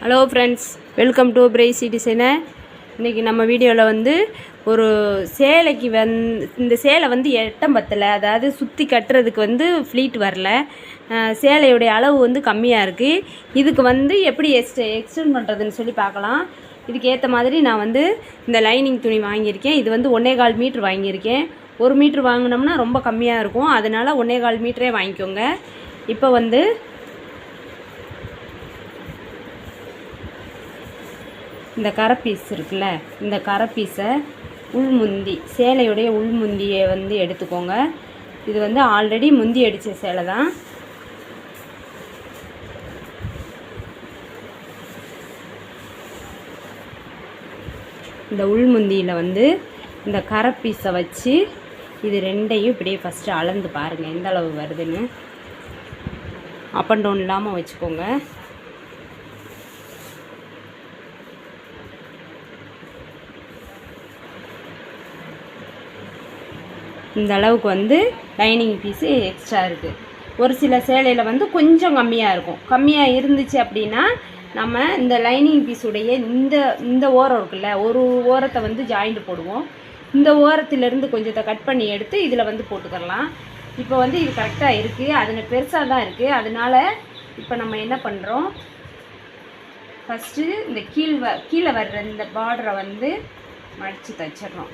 Hello friends welcome to pricey designer இன்றைக்கி நம்ம வீடியோவில் வந்து ஒரு சேலைக்கு வந் இந்த சேலை வந்து எட்டம் பத்தலை அதாவது சுற்றி கட்டுறதுக்கு வந்து ஃப்ளீட் வரல. சேலையுடைய அளவு வந்து கம்மியாக இருக்குது இதுக்கு வந்து எப்படி எக்ஸ்ட் எக்ஸ்டெண்ட் பண்ணுறதுன்னு சொல்லி பார்க்கலாம். இதுக்கு ஏற்ற மாதிரி நான் வந்து இந்த லைனிங் துணி வாங்கியிருக்கேன். இது வந்து ஒன்றே கால் மீட்ரு வாங்கியிருக்கேன். ஒரு மீட்ரு வாங்கினோம்னா ரொம்ப கம்மியாக இருக்கும். அதனால் ஒன்றே கால் மீட்டரே வாங்கிக்கோங்க. இப்போ வந்து இந்த கரை பீஸ் இருக்குல்ல இந்த கரை பீஸை உள்முந்தி சேலையுடைய உள்முந்தியை வந்து எடுத்துக்கோங்க. இது வந்து ஆல்ரெடி முந்தி அடித்த சேலை தான். இந்த உள்முந்தியில் வந்து இந்த கரை பீஸை வச்சு இது ரெண்டையும் இப்படியே ஃபஸ்ட்டு அளந்து பாருங்கள் எந்த அளவு வருதுன்னு. அப் அண்ட் டவுன் இல்லாமல் வச்சுக்கோங்க. இந்த அளவுக்கு வந்து லைனிங் பீஸு எக்ஸ்ட்ரா இருக்குது ஒரு சில சேலையில் வந்து கொஞ்சம் கம்மியாக இருக்கும். கம்மியாக இருந்துச்சு அப்படின்னா நம்ம இந்த லைனிங் பீஸுடைய இந்த இந்த ஓரம் இருக்குல்ல ஒரு ஓரத்தை வந்து ஜாயிண்ட் போடுவோம். இந்த ஓரத்திலேருந்து கொஞ்சத்தை கட் பண்ணி எடுத்து இதில் வந்து போட்டுக்கலாம் இப்போ வந்து இது கரெக்டாக இருக்குது அதில் பெருசாக தான் இருக்குது அதனால் இப்போ நம்ம என்ன பண்ணுறோம் ஃபஸ்ட்டு இந்த கீழ் வ கீழே வர்ற இந்த பார்டரை வந்து மடித்து தச்சிட்றோம்.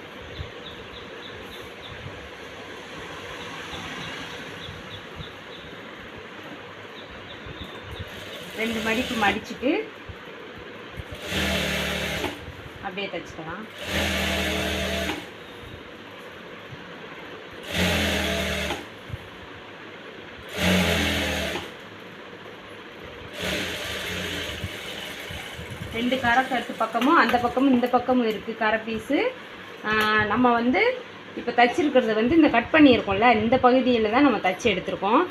ரெண்டு மடிப்பு மடிச்சுட்டு அப்படியே தைச்சிக்கலாம். ரெண்டு கரை கட்டு பக்கமும் அந்த பக்கமும் இந்த பக்கமும் இருக்குது கரை பீஸு நம்ம வந்து இப்போ தைச்சிருக்கிறது வந்து இந்த கட் பண்ணியிருக்கோம்ல இந்த பகுதியில் தான் நம்ம தச்சு எடுத்திருக்கோம்.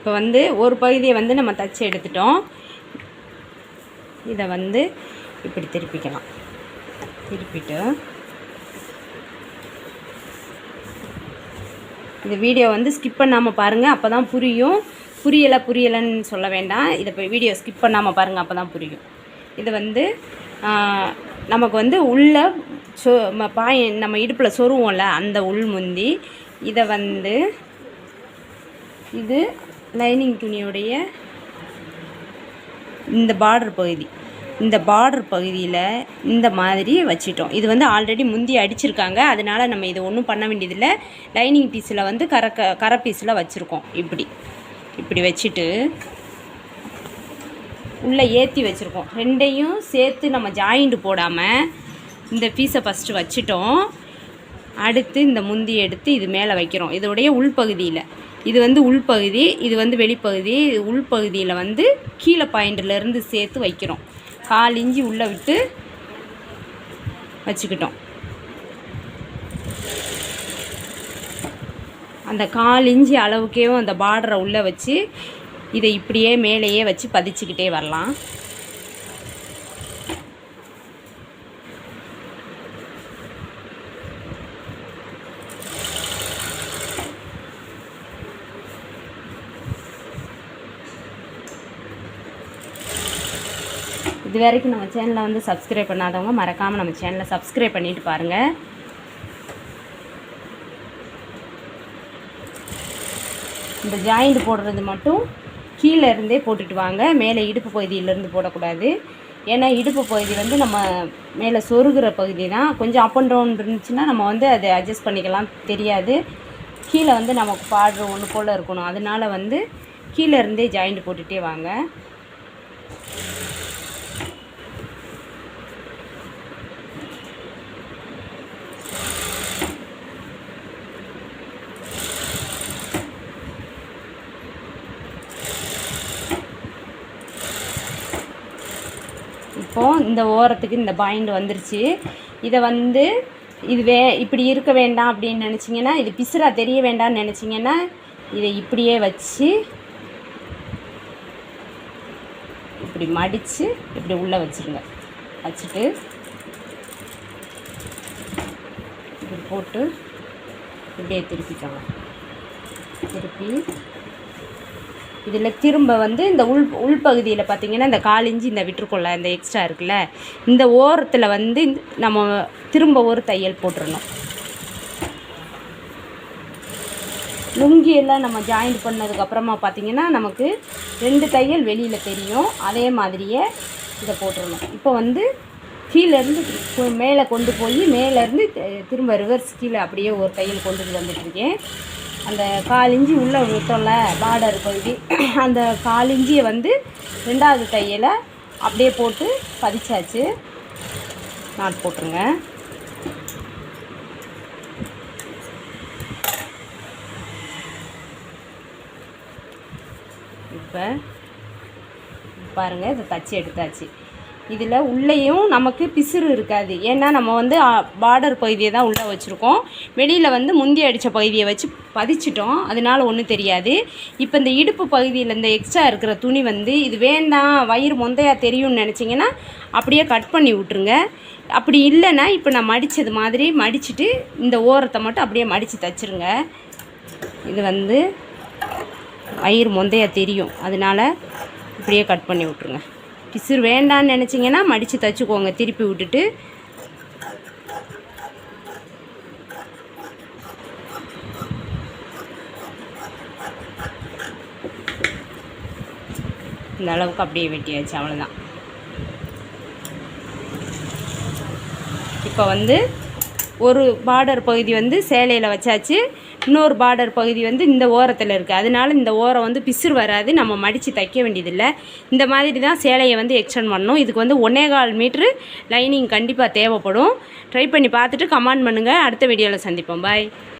இப்போ வந்து ஒரு பகுதியை வந்து நம்ம தச்சு எடுத்துட்டோம். இதை வந்து இப்படி திருப்பிக்கலாம். திருப்பிட்டு இந்த வீடியோ வந்து ஸ்கிப் பண்ணாமல் பாருங்கள் அப்போ தான் புரியும். புரியலை புரியலைன்னு சொல்ல வேண்டாம். இதை இப்போ வீடியோ ஸ்கிப் பண்ணாமல் பாருங்கள் அப்போ தான் புரியும். இது வந்து நமக்கு வந்து உள்ள சொ பாய் பாய நம்ம இடுப்பில் சொருவோம்ல அந்த உள் முந்தி. இதை வந்து இது லைனிங் துணியுடைய இந்த பார்டர் பகுதி. இந்த பார்டர் பகுதியில் இந்த மாதிரி வச்சிட்டோம். இது வந்து ஆல்ரெடி முந்தி அடிச்சிருக்காங்க. அதனால் நம்ம இது ஒன்றும் பண்ண வேண்டியதில்லை. லைனிங் பீஸில் வந்து கரை க கரை பீஸில் வச்சுருக்கோம். இப்படி. இப்படி வச்சுட்டு உள்ளே ஏற்றி வச்சுருக்கோம். ரெண்டையும் சேர்த்து நம்ம ஜாயிண்ட் போடாமல் இந்த பீஸை ஃபஸ்ட்டு வச்சிட்டோம். அடுத்து இந்த முந்தி எடுத்து இது மேலே வைக்கிறோம். இதோடைய உள்பகுதியில் இது வந்து உள்பகுதி இது வந்து வெளிப்பகுதி. உள்பகுதியில் வந்து கீழே பாயிண்ட்லேருந்து சேர்த்து வைக்கிறோம். கால் இஞ்சி உள்ளே விட்டு வச்சுக்கிட்டோம். அந்த கால் இஞ்சி அளவுக்கேவும் அந்த பார்டரை உள்ளே வச்சு இதை இப்படியே மேலேயே வச்சு பதிச்சுக்கிட்டே வரலாம். இது வரைக்கும் நம்ம சேனலை வந்து சப்ஸ்கிரைப் பண்ணாதவங்க மறக்காமல் நம்ம சேனலை சப்ஸ்கிரைப் பண்ணிட்டு பாருங்கள் இந்த ஜாயிண்ட் போடுறது மட்டும் கீழே இருந்தே போட்டுட்டு வாங்க. மேலே இடுப்பு பகுதியிலேருந்து போடக்கூடாது. ஏன்னா இடுப்பு பகுதி வந்து நம்ம மேலே சொருகிற பகுதி தான். கொஞ்சம் அப் அண்ட் டவுன் இருந்துச்சுன்னா நம்ம வந்து அதை அட்ஜஸ்ட் பண்ணிக்கலாம். தெரியாது. கீழே வந்து நமக்கு பாடுற ஒன்று போல் இருக்கணும். அதனால வந்து கீழே இருந்தே ஜாயிண்ட் போட்டுகிட்டே வாங்க. இப்போது இந்த ஓரத்துக்கு இந்த பாயிண்ட் வந்துருச்சு. இதை வந்து இது வே இப்படி இருக்க வேண்டாம் அப்படின்னு நினச்சிங்கன்னா இது பிசுறா தெரிய வேண்டாம்னு நினச்சிங்கன்னா இதை இப்படியே வச்சு இப்படி மடித்து இப்படி உள்ளே வச்சுருங்க. வச்சுட்டு இப்படி போட்டு இப்படியே திருப்பிக்கலாம். திருப்பி இதில் திரும்ப வந்து இந்த உள் உள்பகுதியில் பார்த்தீங்கன்னா இந்த கால் இஞ்சி இந்த விட்டுருக்கோம்ல இந்த எக்ஸ்ட்ரா இருக்குல்ல இந்த ஓரத்தில் வந்து நம்ம திரும்ப ஒரு தையல் போட்டுறணும். லுங்கியெல்லாம் நம்ம ஜாயிண்ட் பண்ணதுக்கப்புறமா பார்த்தீங்கன்னா நமக்கு ரெண்டு தையல் வெளியில் தெரியும். அதே மாதிரியே இதை போட்டுடணும் இப்போ வந்து கீழேருந்து மேலே கொண்டு போய் மேலேருந்து திரும்ப ரிவர்ஸ் கீழே அப்படியே ஒரு தையல் கொண்டுட்டு வந்துட்டுருக்கேன். அந்த கால் இஞ்சி உள்ளே விட்டோம்ல பார்டர் பகுதி. அந்த கால் இஞ்சியை வந்து ரெண்டாவது தையில் அப்படியே போட்டு பதிச்சாச்சு. நாட் போட்டுருங்க. இப்போ பாருங்கள் இதை தச்சு எடுத்தாச்சு. இதில் உள்ளேயும் நமக்கு பிசுறு இருக்காது. ஏன்னா நம்ம வந்து பார்டர் பகுதியை தான் உள்ளே வச்சுருக்கோம். வெளியில் வந்து முந்தி அடித்த பகுதியை வச்சு பதிச்சிட்டோம். அதனால ஒன்றும் தெரியாது. இப்போ இந்த இடுப்பு பகுதியில் இந்த எக்ஸ்ட்ரா இருக்கிற துணி வந்து இது வேண்டாம் வயிறு மொந்தையா தெரியும்னு நினச்சிங்கன்னா அப்படியே கட் பண்ணி விட்ருங்க அப்படி இல்லைன்னா இப்போ நான் மடித்தது மாதிரி மடிச்சுட்டு இந்த ஓரத்தை மட்டும் அப்படியே மடித்து தச்சிருங்க. இது வந்து வயிறு மொந்தையா தெரியும். அதனால் இப்படியே கட் பண்ணி விட்ருங்க பிசுறு வேண்டான்னு நினச்சிங்கன்னா மடித்து தச்சுக்கோங்க திருப்பி விட்டுட்டு. இந்த அளவுக்கு அப்படியே வெட்டியாச்சு அவ்வளோதான் இப்போ வந்து ஒரு பார்டர் பகுதி வந்து சேலையில் வச்சாச்சு. இன்னொரு பார்டர் பகுதி வந்து இந்த ஓரத்தில் இருக்குது அதனால இந்த ஓரம் வந்து பிசுறு வராது. நம்ம மடித்து தைக்க வேண்டியதில்லை. இந்த மாதிரி தான் சேலையை வந்து எக்ஸ்டெண்ட் பண்ணணும். இதுக்கு வந்து ஒன்னே கால் மீட்ரு லைனிங் கண்டிப்பாக தேவைப்படும். ட்ரை பண்ணி பார்த்துட்டு கமெண்ட் பண்ணுங்கள் அடுத்த வீடியோவில் சந்திப்போம். பாய்